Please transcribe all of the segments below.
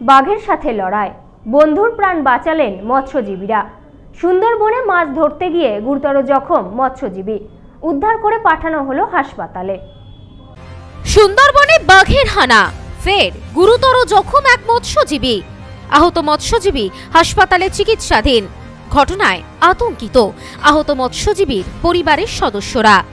বাঘের সাথে লড়াই। বন্ধুর প্রাণ বাঁচালেন মৎস্যজীবীরা। সুন্দরবনে মাছ ধরতে গিয়ে গুরুতর জখম মৎস্যজীবী। উদ্ধার করে পাঠানো হলো হাসপাতালে। সুন্দরবনে বাঘের হানা। ফের গুরুতর জখম এক মৎস্যজীবী। আহত মৎস্যজীবী হাসপাতালে চিকিৎসাধীন। ঘটনায় আতঙ্কিত। আহত মৎস্যজীবীর পরিবারের সদস্যরা।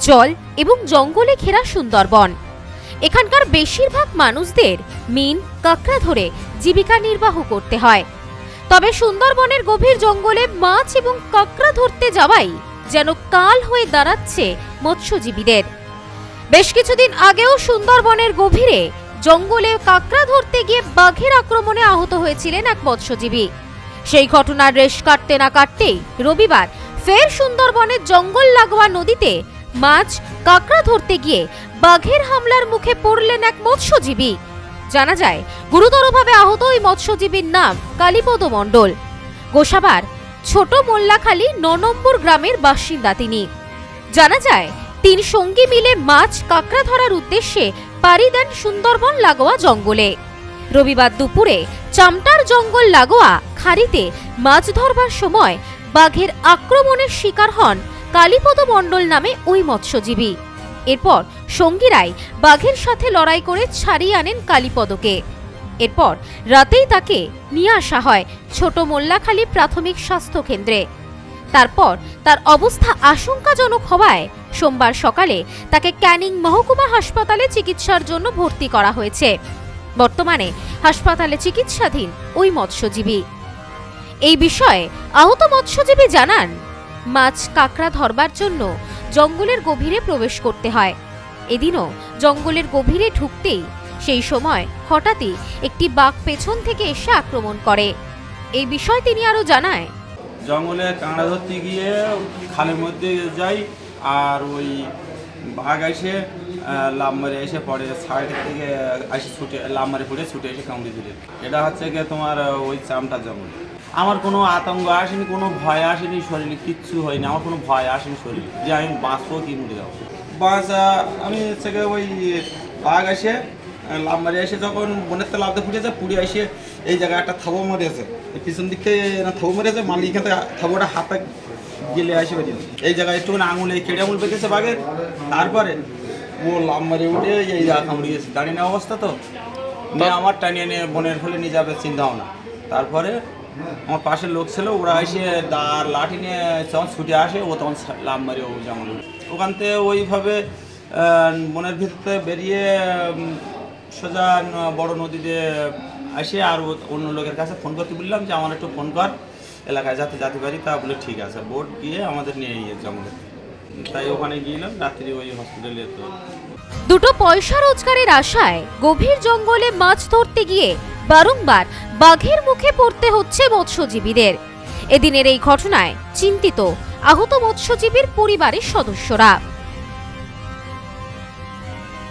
জল এবং জঙ্গলে ঘেরা সুন্দরবন। এখানকার বেশিরভাগ মানুষদের মিন কাঁকড়া ধরে জীবিকা নির্বাহ করতে হয়। তবে সুন্দরবনের গভীর জঙ্গলে মাছ এবং কাঁকড়া ধরতে যাওয়াই যেন কাল হয়ে দাঁড়াচ্ছে মৎস্যজীবীদের। বেশ কিছুদিন আগেও সুন্দরবনের গভীরে জঙ্গলে কাঁকড়া ধরতে গিয়ে বাঘের আক্রমণে আহত হয়েছিলেন এক মৎস্যজীবী। সেই ঘটনার রেশ কাটতে না কাটতেই রবিবার ফের সুন্দরবনের জঙ্গল লাগোয়া নদীতে মাছ কাঁকড়া ধরতে গিয়ে বাঘের হামলার মুখে পড়লেন এক মৎস্যজীবী। জানা যায়, গুরুতরভাবে আহত ওই মৎস্যজীবীর নাম কালীপদ মণ্ডল। গোসাবার ছোট মোল্লাখালী ন নম্বর গ্রামের বাসিন্দা তিনি। জানা যায়, তিন সঙ্গী মিলে মাছ কাঁকড়া ধরার উদ্দেশ্যে পাড়ি দেন সুন্দরবন লাগোয়া জঙ্গলে। রবিবার দুপুরে চামটার জঙ্গল লাগোয়া খাড়িতে মাছ ধরবার সময় বাঘের আক্রমণের শিকার হন কালীপদ মণ্ডল নামে ওই মৎস্যজীবী। এরপর সঙ্গীরাই বাঘের সাথে লড়াই করে ছাড়িয়ে আনেন কালীপদকে। এরপর রাতেই তাকে নিয়ে আসা হয় ছোট মোল্লাখালী প্রাথমিক স্বাস্থ্য কেন্দ্রে। তারপর তার অবস্থা আশঙ্কাজনক হওয়ায় সোমবার সকালে তাকে ক্যানিং মহকুমা হাসপাতালে চিকিৎসার জন্য ভর্তি করা হয়েছে। বর্তমানে হাসপাতালে চিকিৎসাধীন ওই মৎস্যজীবী। এই বিষয়ে আহত মৎস্যজীবী জানান, মাছ কাঁকড়া ধরবার জন্য জঙ্গলের গভীরে প্রবেশ করতে হয়। এদিনও জঙ্গলের গভীরে ঢুকতেই সেই সময় হঠাৎই একটি বাঘ পেছন থেকে এসে আক্রমণ করে। এই বিষয় তিনি আরও জানায়। জঙ্গলে কাঁকড়া ধরতে গিয়ে খালের মধ্যে যাই আর ওই বাঘ এসে মারে এসে পড়ে, সাইড থেকে এসে ছুটে লাভ মারে পড়ে ছুটে এসে কামড়ে দিলে। এটা হচ্ছে গিয়ে তোমার ওই চামটার জঙ্গল। আমার কোনো আতঙ্ক আসেনি কোনো ভয় আসেনি শরীরে কিচ্ছু হয়নি আমার কোনো ভয় আসেনি শরীরে। যে আমি বাঁচবো কি মরে যাব? বাঁচা আমি হচ্ছে গিয়ে ওই বাঘ লাভ মারে এসে যখন বনের তো লাভতে ফুটেছে পুড়ে এসে এই জায়গায় একটা থাবো মারিয়েছে পিছন দিক থেকে না থাবো মেরেছে মালিক এখান থেকে থাবোটা হাতে গেলে আসে বেরিয়ে এই জায়গায় একটু আঙুলে কেড়ে আঙুল পেকেছে বাঘের তারপরে ও লাভ মারে উঠে এই জায়গা কামড়িয়েছে দাঁড়িয়ে নেওয়া অবস্থা তো। নিয়ে আমার টানিয়ে নিয়ে বনের ফলে নিয়ে যাবে চিন্তা ভাবনা তারপরে আমার পাশের লোক ছিল, ওরা এসে দাঁড় লাঠি নিয়ে যখন ছুটে আসে, ও তখন লাভ মারে, ও যেমন। ওখান থেকে ওইভাবে বনের ভিতরে বেরিয়ে সোজা বড় নদীতে আসে, আর অন্য লোকের কাছে ফোন করতে বললাম যে, আমার একটু ফোন কর, এলাকায় যাতে, যেতে পারি। তা বলে, ঠিক আছে। বোট গিয়ে আমাদের নিয়ে গিয়ে জঙ্গলে। তাই ওখানে গিয়েলাম, রাত্রি ওই হসপিটালে তো। দুটো পয়সা রোজগারের আশায় গভীর জঙ্গলে মাছ ধরতে গিয়ে বারংবার বাঘের মুখে পড়তে হচ্ছে মৎস্যজীবীদের। এদিনের এই ঘটনায় চিন্তিত আহত মৎস্যজীবীর পরিবারের সদস্যরা।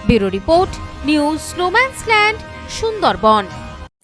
Bureau report, news snowman's land Sundarban.